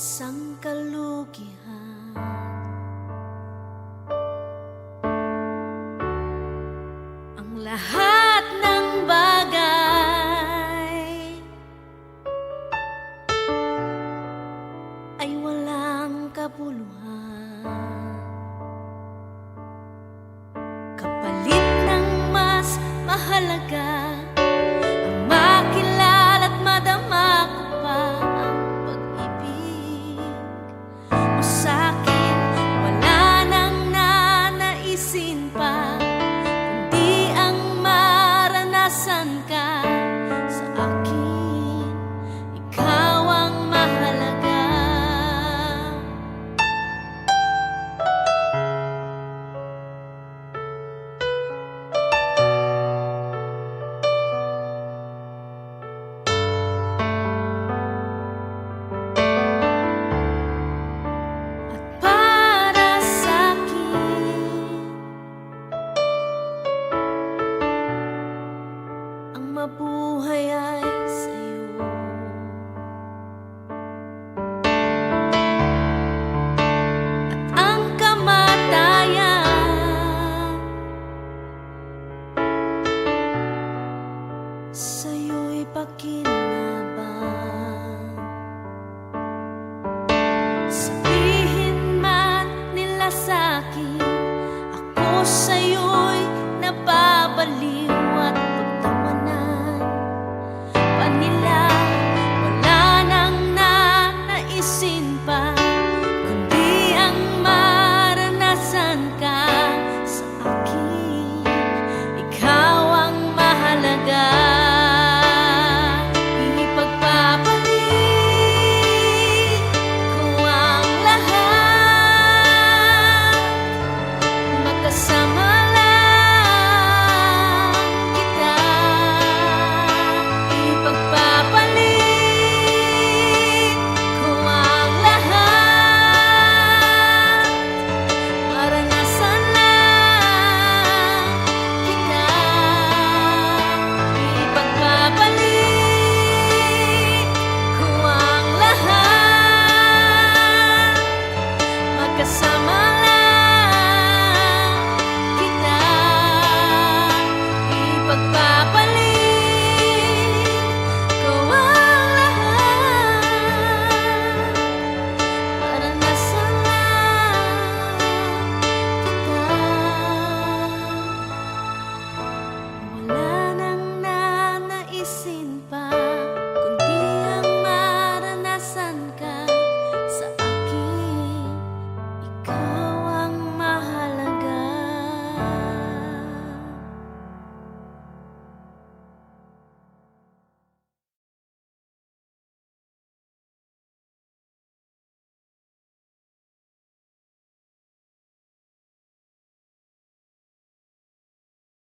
isang kalugihan. Ang lahat ng bagay Ay walang kabuluhan. Kapalit ng mas mahalaga